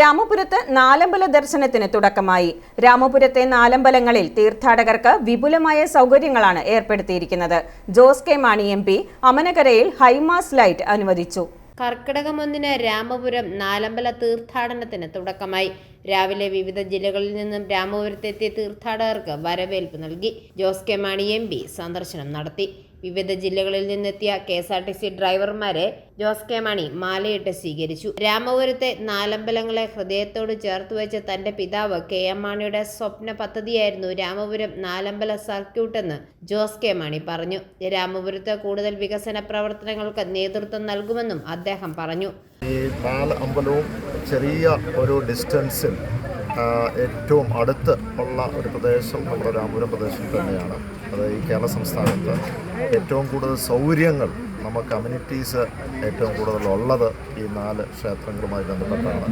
രാമപുരത്ത് നാലമ്പല ദർശനത്തിന് തുടക്കമായി. രാമപുരത്തെ നാലമ്പലങ്ങളിൽ തീർത്ഥാടകർക്ക് വിപുലമായ സൗകര്യങ്ങളാണ് ഏർപ്പെടുത്തിയിരിക്കുന്നത്. Jose K Mani M P അമനകരയിൽ high mast light അനുവദിച്ചു. കർക്കിടകം ഒന്നിന് രാമപുരം നാലമ്പല തീർത്ഥാടനത്തിന് തുടക്കമായി. രാവിലെ വിവിധ ജില്ലകളിൽ നിന്നും രാമപുരത്തെത്തിയ തീർത്ഥാടകർക്ക് വരവേൽപ്പ് നൽകി. Jose K Mani M P സന്ദർശനം നടത്തി. വിവിധ ജില്ലകളിൽ നിന്നെത്തിയ K S R T C ഡ്രൈവർമാരെ Jose K Mani മാലയിട്ട് സ്വീകരിച്ചു. രാമപുരത്തെ നാലമ്പലങ്ങളെ ഹൃദയത്തോട് ചേർത്ത് വെച്ച തന്റെ പിതാവ് കെ എം മാണിയുടെ സ്വപ്ന പദ്ധതിയായിരുന്നു രാമപുരം നാലമ്പല സർക്യൂട്ടെന്ന് ജോസ് കെ മാണി പറഞ്ഞു. രാമപുരത്ത് കൂടുതൽ വികസന പ്രവർത്തനങ്ങൾക്ക് നേതൃത്വം നൽകുമെന്നും അദ്ദേഹം പറഞ്ഞു. ഈ നാല് അമ്പലവും ചെറിയ ഒരു ഡിസ്റ്റൻസിൽ ഏറ്റവും അടുത്ത് ഉള്ള ഒരു പ്രദേശം നമ്മുടെ രാമപുരം പ്രദേശം തന്നെയാണ്. അത് ഈ കേരള സംസ്ഥാനത്ത് ഏറ്റവും കൂടുതൽ സൗകര്യങ്ങൾ നമുക്ക് കമ്മ്യൂണിറ്റീസ് ഏറ്റവും കൂടുതൽ ഉള്ളത് ഈ നാല് ക്ഷേത്രങ്ങളുമായി ബന്ധപ്പെട്ടാണ്.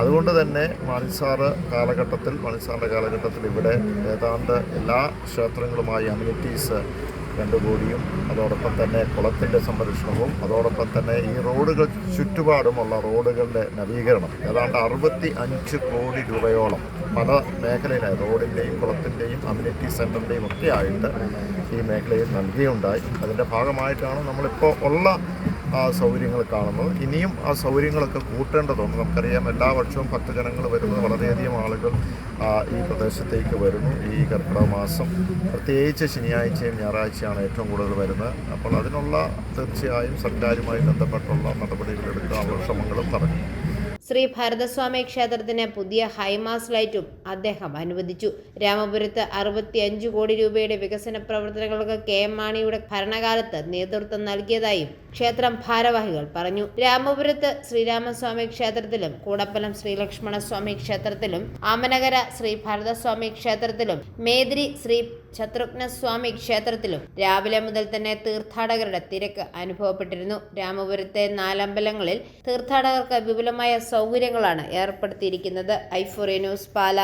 അതുകൊണ്ട് തന്നെ മണിസാറ് കാലഘട്ടത്തിൽ മണിസാറിന്റെ കാലഘട്ടത്തിൽ ഇവിടെ ഏതാണ്ട് എല്ലാ ക്ഷേത്രങ്ങളുമായി അമ്യൂണിറ്റീസ് രണ്ട് കോടിയും അതോടൊപ്പം തന്നെ കുളത്തിന്റെ സംരക്ഷണവും അതോടൊപ്പം തന്നെ ഈ റോഡുകൾ ചുറ്റുപാടുമുള്ള റോഡുകളുടെ നവീകരണം. ഏതാണ്ട് അറുപത്തി അഞ്ച് കോടി രൂപയോളം പല മേഖലയിലായി റോഡിന്റെയും കുളത്തിന്റെയും അമ്യൂണിറ്റി സെന്ററിന്റെയും ഒക്കെ ആയിട്ട് ഈ മേഖലയിൽ നൽകുകയുണ്ടായി അതിന്റെ ഭാഗമായിട്ടാണ് നമ്മളിപ്പോൾ ഉള്ള ആ സൗകര്യങ്ങൾ കാണുന്നത്. ഇനിയും ആ സൗകര്യങ്ങളൊക്കെ കൂട്ടേണ്ടതുണ്ട്. നമുക്കറിയാം എല്ലാ വർഷവും ഭക്തജനങ്ങൾ വരുന്നത് വളരെയധികം ആളുകൾ ഈ പ്രദേശത്തേക്ക് വരുന്നു. ഈ കർക്കിടക മാസം പ്രത്യേകിച്ച് ശനിയാഴ്ചയും ഞായറാഴ്ചയാണ് ഏറ്റവും കൂടുതൽ വരുന്നത്. അപ്പോൾ അതിനുള്ള തീർച്ചയായും സർക്കാരുമായി ബന്ധപ്പെട്ടുള്ള നടപടികൾ എടുക്കാനുള്ള ശ്രമങ്ങളും നടക്കും. ശ്രീ ഭരതസ്വാമി ക്ഷേത്രത്തിന് പുതിയ ഹൈമാസ് ലൈറ്റും അദ്ദേഹം അനുവദിച്ചു. രാമപുരത്ത് അറുപത്തിയഞ്ച് കോടി രൂപയുടെ വികസന പ്രവർത്തനങ്ങൾക്ക് കെ എം മാണിയുടെ ഭരണകാലത്ത് നേതൃത്വം നൽകിയതായും ക്ഷേത്രം ഭാരവാഹികൾ പറഞ്ഞു. രാമപുരത്ത് ശ്രീരാമസ്വാമി ക്ഷേത്രത്തിലും കൂടപ്പലം ശ്രീലക്ഷ്മണസ്വാമി ക്ഷേത്രത്തിലും ആമനകര ശ്രീ ഭരതസ്വാമി ക്ഷേത്രത്തിലും മേദ്രി ശ്രീ ശത്രുഘ്നസ്വാമി ക്ഷേത്രത്തിലും രാവിലെ മുതൽ തന്നെ തീർത്ഥാടകരുടെ തിരക്ക് അനുഭവപ്പെട്ടിരുന്നു. രാമപുരത്തെ നാലമ്പലങ്ങളിൽ തീർത്ഥാടകർക്ക് വിപുലമായ സൗകര്യങ്ങളാണ് ഏർപ്പെടുത്തിയിരിക്കുന്നത്. ഐഫോറിയ ന്യൂസ് പാല.